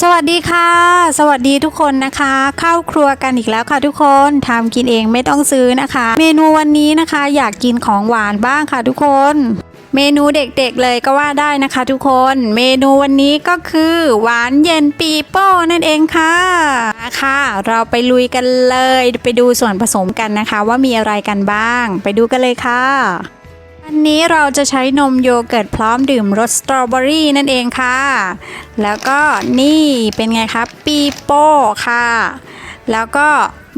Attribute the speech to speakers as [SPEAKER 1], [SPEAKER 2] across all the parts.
[SPEAKER 1] สวัสดีค่ะ สวัสดีทุกคนนะคะ เข้าครัวกันอีกแล้วค่ะทุกคนทำกินเองไม่ต้องซื้อนะคะ เมนูวันนี้นะคะ อยากกินของหวานบ้างค่ะทุกคน เมนูเด็กๆเลยก็ว่าได้นะคะ ทุกคน เมนูวันนี้ก็คือ หวานเย็นปีโป้นั่นเองค่ะมาค่ะ เราไปลุยกันเลย ไปดูส่วนผสมกันนะคะ ว่ามีอะไรกันบ้าง ไปดูกันเลยค่ะ วันนี้เราจะใช้นมโยเกิร์ตพร้อมดื่มรสสตรอเบอรี่นั่นเองค่ะ แล้วก็นี่เป็นไงครับปีโป้ค่ะ แล้วก็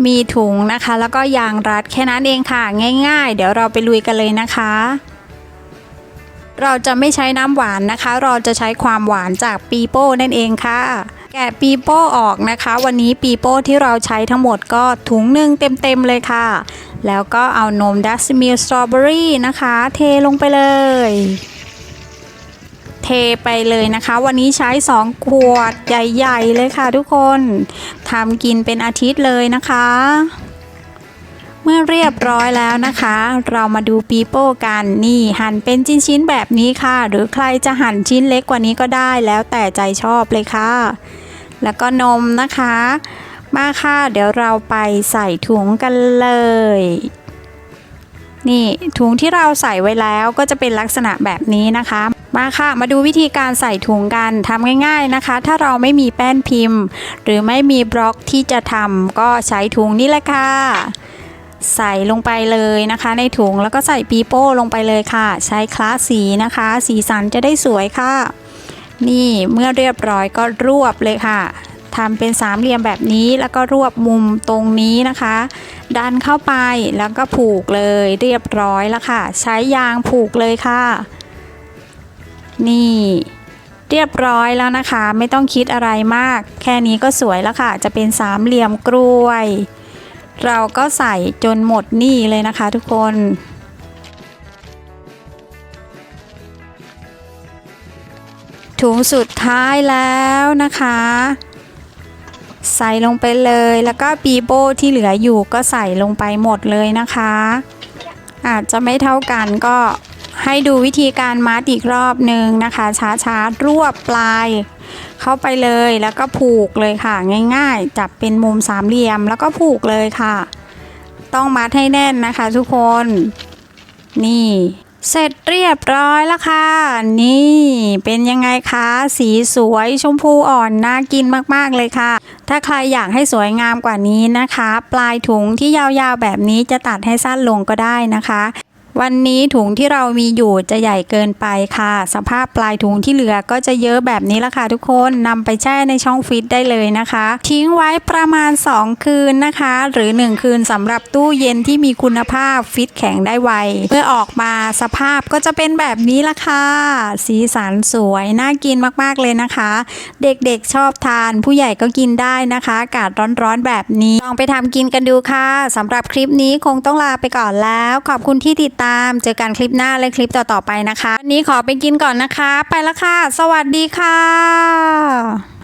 [SPEAKER 1] มีถุงนะคะ แล้วก็ยางรัดแค่นั้นเองค่ะ ง่ายๆ เดี๋ยวเราไปลุยกันเลยนะคะ เราจะไม่ใช้น้ำหวานนะคะ เราจะใช้ความหวานจากปีโป้นั่นเองค่ะ แกะปีโป้ออกนะคะ วันนี้ปีโป้ที่เราใช้ทั้งหมดก็ถุงหนึ่งเต็มๆเลยค่ะ แล้วก็เอานมดัสมิลสตรอเบอรี่นะคะ เทลงไปเลย เทไปเลยนะคะ วันนี้ใช้ 2 ขวดใหญ่ ๆ เลยค่ะทุกคนทำกินเป็นอาทิตย์เลยนะคะ เมื่อเรียบร้อยแล้วนะคะ เรามาดูปีโป้กันนี่หั่นเป็นชิ้นๆแบบนี้ค่ะ หรือใครจะหั่นชิ้นเล็กกว่านี้ก็ได้แล้วแต่ใจชอบเลยค่ะ แล้วก็นมนะคะ มาค่ะ เดี๋ยวเราไปใส่ถุงกันเลย นี่ถุงที่เราใส่ไว้แล้วก็จะเป็นลักษณะแบบนี้นะคะ มาค่ะ มาดูวิธีการใส่ถุงกันทำง่าย ๆนะคะ ถ้าเราไม่มีแป้นพิมพ์ หรือไม่มีบล็อกที่จะทำก็ใช้ถุงนี่แหละค่ะใส่ลงไปเลยนะคะ ในถุงแล้วก็ใส่ปีโป้ลงไปเลยค่ะ ใช้คลาสสีนะคะ สีสันจะได้สวยค่ะ นี่เมื่อเรียบร้อยก็รวบเลยค่ะทำเป็นสามเหลี่ยมแบบนี้แล้วก็รวบมุมตรงนี้นะคะ ดันเข้าไปแล้วก็ผูกเลยเรียบร้อยแล้วค่ะ ใช้ยางผูกเลยค่ะ นี่เรียบร้อยแล้วนะคะ ไม่ต้องคิดอะไรมาก แค่นี้ก็สวยแล้วค่ะ จะเป็นสามเหลี่ยมกล้วย เราก็ใส่จนหมดนี่เลยนะคะทุกคน ถุงสุดท้ายแล้วนะคะ ใส่ลงไปเลยแล้วก็ปีโป้ที่เหลืออยู่ก็ใส่ลงไปหมดเลยนะคะ อาจจะไม่เท่ากันก็ให้ดูวิธีการมัดอีกรอบหนึ่งนะคะ ช้าๆรวบปลาย เข้าไปเลยแล้วก็ผูกเลยค่ะง่ายๆ จับเป็นมุมสามเหลี่ยมแล้วก็ผูกเลยค่ะ ต้องมัดให้แน่นนะคะทุกคน นี่ เสร็จเรียบร้อยแล้วค่ะ นี่เป็นยังไงคะ สีสวยชมพูอ่อนน่ากินมากๆเลยค่ะ ถ้าใครอยากให้สวยงามกว่านี้นะคะ ปลายถุงที่ยาวๆแบบนี้จะตัดให้สั้นลงก็ได้นะคะ วันนี้ถุงที่เรามีอยู่จะใหญ่เกินไปค่ะ สภาพปลายถุงที่เหลือก็จะเยอะแบบนี้ละค่ะทุกคนนำไปแช่ในช่องฟิตได้เลยนะคะ ทิ้งไว้ประมาณ 2 คืนนะคะ หรือ 1 คืนสำหรับตู้เย็นที่มีคุณภาพฟิตแข็งได้ไวเมื่อออกมาสภาพก็จะเป็นแบบนี้ละค่ะ สีสันสวยน่ากินมากๆเลยนะคะ เด็กๆชอบทานผู้ใหญ่ก็กินได้นะคะ อากาศร้อนๆแบบนี้ลองไปทำกินกันดูค่ะสำหรับคลิปนี้คงต้องลาไปก่อนแล้ว ขอบคุณที่ติดตามตาม เจอกันคลิปหน้าและคลิปต่อๆไปนะคะ วันนี้ขอไปกินก่อนนะคะ ไปละค่ะ สวัสดีค่ะ